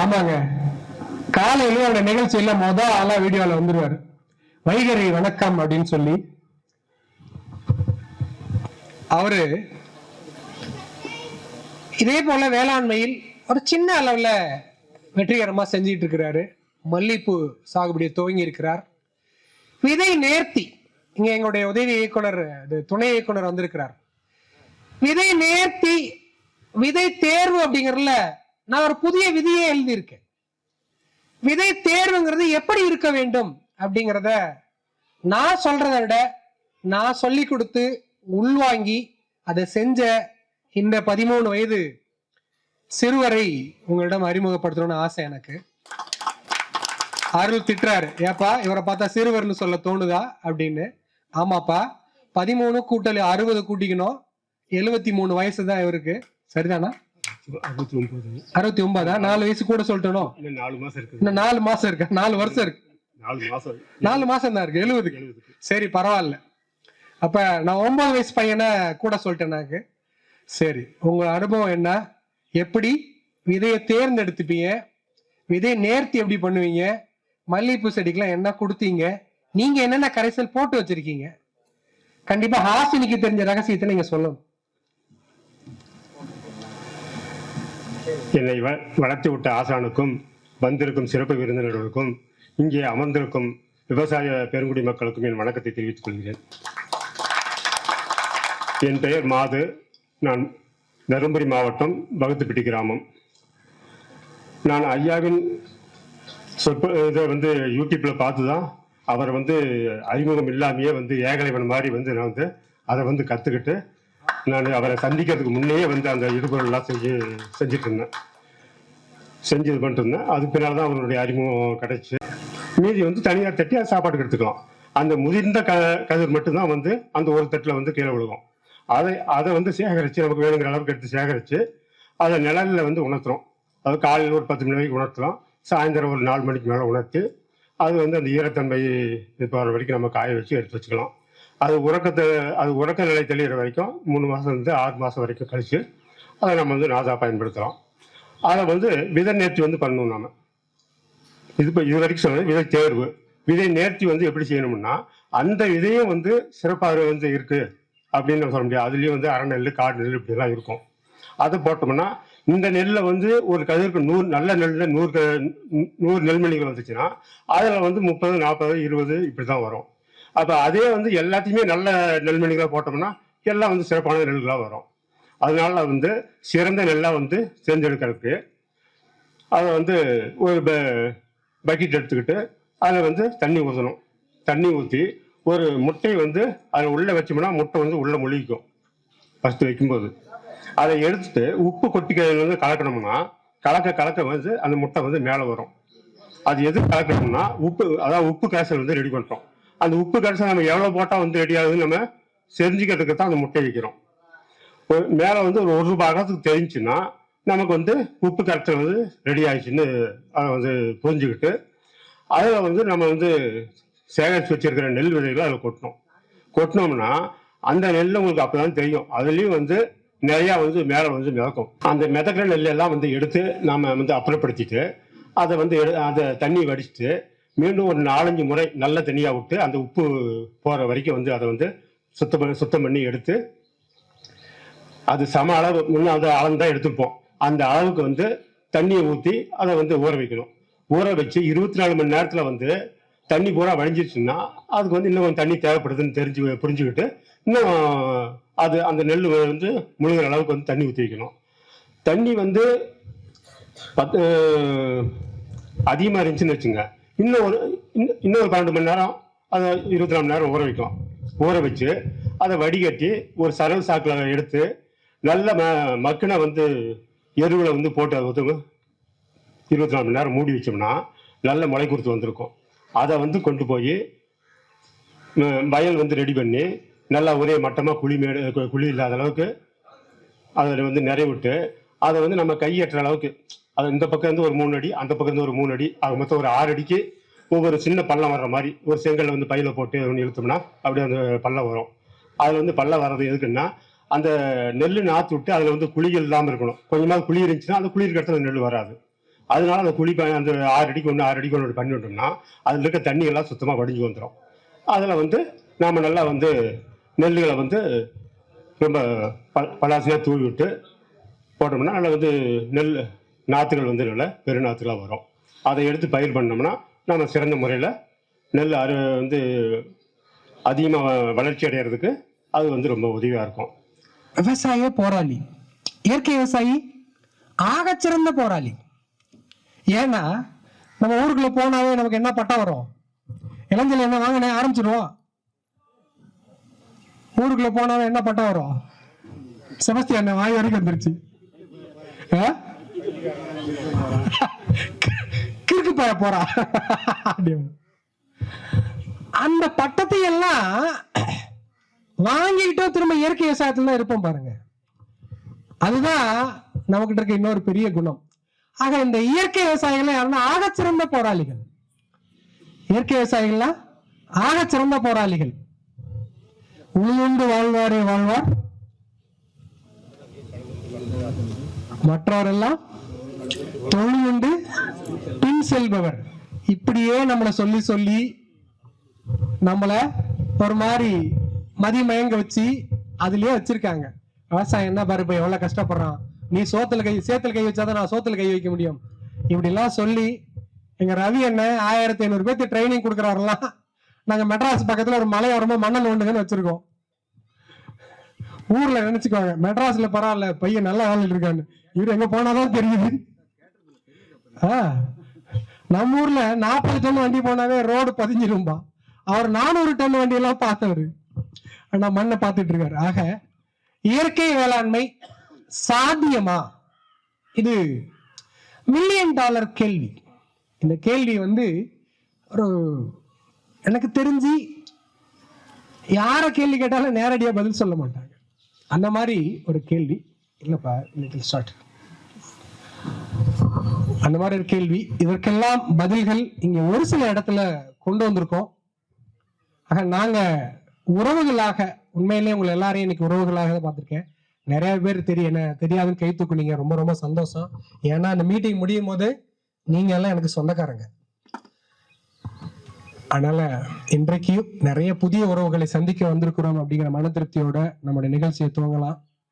ஆமாங்க. காலையில அந்த நிகழ்ச்சியில மொத ஆளா வீடியோல வந்துருவாரு. வைகரி வணக்கம் அப்படின்னு சொல்லி. அவரு இதே போல வேளாண்மையில் ஒரு சின்ன அளவுல வெற்றிகரமா செஞ்சிட்டு இருக்கிறாரு மல்லிப்பூ சாகுபடியை துவங்கி இருக்கிறார் விதை நேர்த்தி இங்க எங்களுடைய உதவி இயக்குனர் துணை இயக்குனர் வந்திருக்கிறார். விதை நேர்த்தி விதை தேர்வு அப்படிங்கறதுல நான் ஒரு புதிய விதியை எழுதியிருக்கேன். விதை தேர்வுங்கிறது எப்படி இருக்க வேண்டும் அப்படிங்கிறத நான் சொல்றத விட நான் சொல்லி கொடுத்து உள்வாங்கி அதை செஞ்ச இந்த பதிமூணு வயது சிறுவரை உங்களிடம் அறிமுகப்படுத்தணும்னு ஆசை எனக்கு. அருள் திட்டுறாரு. ஏப்பா இவரை பார்த்தா சிறுவர்னு சொல்ல தோணுதா அப்படின்னு. ஆமாப்பா பதிமூணு கூட்டல் அறுபது கூட்டிக்கணும். எழுபத்தி மூணு வயசு தான் இவருக்கு. சரிதானா? அறுபத்தி ஒன்பது. அறுபத்தி ஒன்பதா? நாலு வயசு கூட சொல்லிட்டனோ? நாலு மாசம் இருக்குது. இன்னும் நாலு மாசம் இருக்கு? நாலு வருஷம் இருக்கு. நாலு மாசம். நாலு மாசம் தான் இருக்கு. எழுபதுக்கு. சரி பரவாயில்ல. அப்ப நான் ஒன்பது வயசு பையனை கூட சொல்லிட்டேன் எனக்கு சரி உங்க அனுபவம் என்ன? எப்படி? விதையை தேர்ந்தெடுத்துப்பீங்க. விதை நேர்த்தி எப்படி பண்ணுவீங்க? மல்லிகைப்பூ செடிக்கெல்லாம் என்ன கொடுத்தீங்க? நீங்க என்னென்ன கரைசல் போட்டு வச்சிருக்கீங்க? கண்டிப்பா ஹாசினிக்கு தெரிஞ்ச ரகசியத்தை நீங்க சொல்லணும். என்னை வ- வளர்த்து விட்ட ஆசானுக்கும் வந்திருக்கும் சிறப்பு விருந்தினர்களுக்கும் இங்கே அமர்ந்திருக்கும் விவசாய பெருங்குடி மக்களுக்கும் என் வணக்கத்தை தெரிவித்துக் கொள்கிறேன். என் பெயர் மாது. நான் தருமபுரி மாவட்டம் பகத்துப்பட்டி கிராமம். நான் ஐயாவின் சொற்ப இதை வந்து யூடியூப்ல பார்த்து தான் அவர் வந்து அறிமுகம் இல்லாமையே வந்து ஏகலைவன் மாதிரி வந்து நான் வந்து அதை வந்து கற்றுக்கிட்டு நான் அவரை சந்திக்கிறதுக்கு முன்னையே வந்து அந்த இடுபொருள்லாம் செஞ்சு செஞ்சுட்டு இருந்தேன் செஞ்சு இது பண்ணிட்டு இருந்தேன் அதுக்கு பின்னால் தான் அவருடைய அறிமுகம் கிடைச்சி. மீதி வந்து தனியாக தட்டி அது சாப்பாட்டுக்கு எடுத்துக்கலாம். அந்த முதிர்ந்த க கதிர் மட்டும்தான் வந்து அந்த ஒரு தட்டில் வந்து கீழே விழுகும். அதை அதை வந்து சேகரித்து நமக்கு வேணுங்கிற அளவுக்கு எடுத்து சேகரித்து அதை நிழலில் வந்து உணர்த்துறோம். அது காலையில் ஒரு பத்து மணி வரைக்கும் உணர்த்தலாம். சாயந்தரம் ஒரு நாலு மணிக்கு மேலே உணர்த்தி அது வந்து அந்த ஈரத்தன்மை இது போகிற வரைக்கும் நம்ம காய வச்சு எடுத்து வச்சுக்கலாம். அது உறக்கத்தை அது உறக்க நிலை தெளிகிற வரைக்கும் மூணு மாதம் ஆறு மாதம் வரைக்கும் கழித்து அதை நம்ம வந்து நாதா பயன்படுத்தலாம். அதை வந்து விதை நேர்த்தி வந்து பண்ணணும் நம்ம இது இப்போ இது வரைக்கும் சொன்னது விதை தேர்வு. விதை நேர்த்தி வந்து எப்படி செய்யணும்னா அந்த விதையும் வந்து சிறப்பாக வந்து இருக்குது அப்படின்னு நம்ம சொல்ல முடியாது. அதுலேயும் வந்து அறநெல் நெல் காடு நெல் இப்படிலாம் இருக்கும். அதை போட்டோம்னா இந்த நெல்லை வந்து ஒரு கதிர்க்கு நூறு நல்ல நெல்லில் நூறு நூறு நெல்மணிகள் வந்துச்சுன்னா அதில் வந்து முப்பது நாற்பது இருபது இப்படி தான் வரும். அப்போ அதே வந்து எல்லாத்தையுமே நல்ல நெல்மணிகளாக போட்டோம்னா எல்லாம் வந்து சிறப்பான நெல்களாக வரும். அதனால வந்து சிறந்த நெல்லாக வந்து தேர்ந்தெடுக்கிறதுக்கு அதை வந்து ஒரு பக்கெட் எடுத்துக்கிட்டு அதில் வந்து தண்ணி ஊற்றணும் தண்ணி ஊற்றி ஒரு முட்டை வந்து அதில் உள்ளே வச்சோம்னா முட்டை வந்து உள்ளே முழுகிக்கும். ஃபஸ்ட்டு வைக்கும்போது. அதை எடுத்துட்டு உப்பு கொட்டிக்கிறது வந்து கலக்கணும்னா கலக்க கலக்க வந்து அந்த முட்டை வந்து மேலே வரும். அது எது கலக்கணும்னா உப்பு அதாவது உப்பு காய்ச்சல் வந்து ரெடி பண்ணுறோம் அந்த உப்பு கரைசல் நம்ம எவ்வளோ போட்டால் வந்து ரெடி ஆகுதுன்னு நம்ம செஞ்சுக்கிறதுக்கு தான் அந்த முட்டை விற்கிறோம். ஒரு மேலே வந்து ஒரு ஒரு ரூபாய் தெரிஞ்சுன்னா நமக்கு வந்து உப்பு கரைச்சது வந்து ரெடி ஆயிடுச்சுன்னு அதை வந்து புரிஞ்சுக்கிட்டு அதில் வந்து நம்ம வந்து சேகரித்து வச்சிருக்கிற நெல் விதைகளை அதில் கொட்டணும் கொட்டினோம்னா அந்த நெல் உங்களுக்கு அப்பதான் தெரியும். அதுலேயும் வந்து நிறையா வந்து மேலே வந்து மிதக்கும். அந்த மிதக்கிற நெல்லெல்லாம் வந்து எடுத்து நாம் வந்து அப்புறப்படுத்திட்டு அதை வந்து எடு அதை தண்ணி வடிச்சிட்டு மீண்டும் ஒரு நாலஞ்சு முறை நல்ல தனியாக விட்டு அந்த உப்பு போகிற வரைக்கும் வந்து அதை வந்து சுத்தம் பண்ணி சுத்தம் பண்ணி எடுத்து அது சம அளவு முன்ன அந்த அளவு தான் எடுத்துப்போம். அந்த அளவுக்கு வந்து தண்ணியை ஊற்றி அதை வந்து ஊற வைக்கணும். ஊற வச்சு இருபத்தி நாலு மணி நேரத்தில் வந்து தண்ணி பூரா வழிஞ்சிருச்சுன்னா அதுக்கு வந்து இன்னும் கொஞ்சம் தண்ணி தேவைப்படுதுன்னு தெரிஞ்சு புரிஞ்சுக்கிட்டு இன்னும் அது அந்த நெல் வந்து முழுகிற அளவுக்கு வந்து தண்ணி ஊற்றி வைக்கணும். தண்ணி வந்து பத்து அதிகமாக இருந்துச்சுன்னு வச்சுங்க. இன்னும் ஒரு இன்னும் ஒரு பன்னெண்டு மணி நேரம் அதை இருபத்தி நாலு மணி நேரம் ஊற வைக்கலாம். ஊற வச்சு அதை வடிகட்டி ஒரு சரல் சாக்கில் எடுத்து நல்ல ம மக்கின வந்து எருவில் வந்து போட்டு அதை வந்து இருபத்தி நாலு மணி நேரம் மூடி வச்சோம்னா நல்ல முளை கொடுத்து வந்திருக்கும். அதை வந்து கொண்டு போய் வயல் வந்து ரெடி பண்ணி நல்லா ஒரே மட்டமாக குழி மேடு குழி இல்லாத அளவுக்கு அதில் வந்து நிறைய விட்டு அதை வந்து நம்ம கையேற்ற அளவுக்கு அது இந்த பக்கம் இருந்து ஒரு மூணு அடி அந்த பக்கம் இருந்து ஒரு மூணு அடி அது மொத்தம் ஒரு ஆறு அடிக்கு ஒவ்வொரு சின்ன பள்ளம் வர்ற மாதிரி ஒரு செங்கல்ல வந்து பையில போட்டு ஒன்று இழுத்தோம்னா அப்படியே அந்த பள்ளம் வரும். அதில் வந்து பள்ளம் வர்றது எதுக்குன்னா அந்த நெல் நாற்று விட்டு அதில் வந்து குழிகள் இல்லாமல் இருக்கணும். கொஞ்சமாக குழி இருந்துச்சுன்னா அந்த குளிர் கட்டத்தில் நெல் வராது. அதனால அந்த குழி அந்த ஆறு அடிக்கு ஒன்று ஆறு அடிக்கு ஒன்று பண்ணி விட்டோம்னா அதில் இருக்க தண்ணி எல்லாம் சுத்தமாக வடிஞ்சு வந்துடும் அதில் வந்து நாம் நல்லா வந்து நெல்லுகளை வந்து ரொம்ப ப பலாசையாக தூவி விட்டு போட்டோம்னா நல்லா வந்து நெல் நாற்றுகள் வந்து நல்ல பெரு நாற்றுகளாக வரும். அதை எடுத்து பயிர் பண்ணோம்னா நம்ம சிறந்த முறையில் நெல் அறு வந்து அதிகமாக வளர்ச்சி அடைகிறதுக்கு அது வந்து ரொம்ப உதவியாக இருக்கும். விவசாய போராளி. இயற்கை விவசாயி ஆகச்சிறந்த போராளி. ஏன்னா நம்ம ஊருக்குள்ள போனாவே நமக்கு என்ன பட்டம் வரும்? இளைஞர் என்ன வாங்கினே ஆரம்பிச்சிருவோம். ஊருக்குள்ள போனாவே என்ன பட்டம் வரும்? செபஸ்தியான் என்ன வாய் வரைக்கும் வந்துருச்சு. கிறுக்கு போய போறா. அந்த பட்டத்தை எல்லாம் வாங்கிக்கிட்டோ திரும்ப இயற்கை விவசாயத்துல தான் இருப்போம் பாருங்க. அதுதான் நமக்கிட்ட இருக்க இன்னொரு பெரிய குணம். ஆக இந்த இயற்கை விவசாயிகள் யாருன்னா ஆகச்சிறந்த போராளிகள். இயற்கை விவசாயிகள்லாம் ஆகச்சிறந்த போராளிகள். உளுந்து வாழ்வாரே வாழ்வார். மற்றவரெல்லாம் தொழிலுண்டு பின் செல்பவர். இப்படியே நம்மளை சொல்லி சொல்லி நம்மளை ஒரு மாதிரி மதிமயங்க வச்சு அதுலயே வச்சிருக்காங்க. விவசாயம் என்ன பாரு இப்ப எவ்வளவு கஷ்டப்படுறான். நீ சோத்துல கை சேத்துல கை வச்சாதான் நான் சோத்துல கை வைக்க முடியும். இப்படி எல்லாம் சொல்லி எங்க ரவி என்ன ஆயிரத்தி ஐநூறு பேர்த்து ட்ரைனிங் கொடுக்குறாருலாம். நாங்க மெட்ராஸ் பக்கத்துல ஒரு மலையோரமா மண்ணல் ஒண்ணுங்கன்னு வச்சிருக்கோம். ஊர்ல நினைச்சுக்குவாங்க மெட்ராஸ்ல பரவாயில்ல பையன் நல்லா வேலையில் இருக்கான்னு. இவர் எங்க போனாதான் தெரியுது. ஆ நம்ம ஊர்ல நாற்பது டன் வண்டி போனாவே ரோடு பதிஞ்சிரும்பா அவர் நானூறு டன் வண்டி எல்லாம் பார்த்தவர். ஆனா மண்ணை பார்த்துட்டு இருக்காரு. ஆக இயற்கை வேளாண்மை சாத்தியமா? இது மில்லியன் டாலர் கேள்வி. இந்த கேள்வி வந்து ஒரு எனக்கு தெரிஞ்சு யார கேள்வி கேட்டாலும் நேரடியா பதில் சொல்ல மாட்டாங்க. அந்த மாதிரி ஒரு கேள்வி. இல்லப்பா லிட்டில் ஷார்ட் அந்த மாதிரி ஒரு கேள்வி. இதற்கெல்லாம் பதில்கள் இங்க ஒரு சில இடத்துல கொண்டு வந்திருக்கோம். ஆக நாங்க உறவுகளாக உண்மையிலேயே உங்களை எல்லாரையும் இன்னைக்கு உறவுகளாக தான் பார்த்துருக்கேன். நிறைய பேர் தெரியும் என்ன தெரியாதுன்னு கை தூக்குனீங்க. ரொம்ப ரொம்ப சந்தோஷம். ஏன்னா அந்த மீட்டிங் முடியும் போது நீங்க எல்லாம் எனக்கு சொந்தக்காரங்க. அதனால இன்றைக்கு நிறைய புதிய உறவுகளை சந்திக்க வந்திருக்கிறோம் அப்படிங்கிற மன திருப்தியோட நம்முடைய நிகழ்ச்சியை துவங்கலாம்.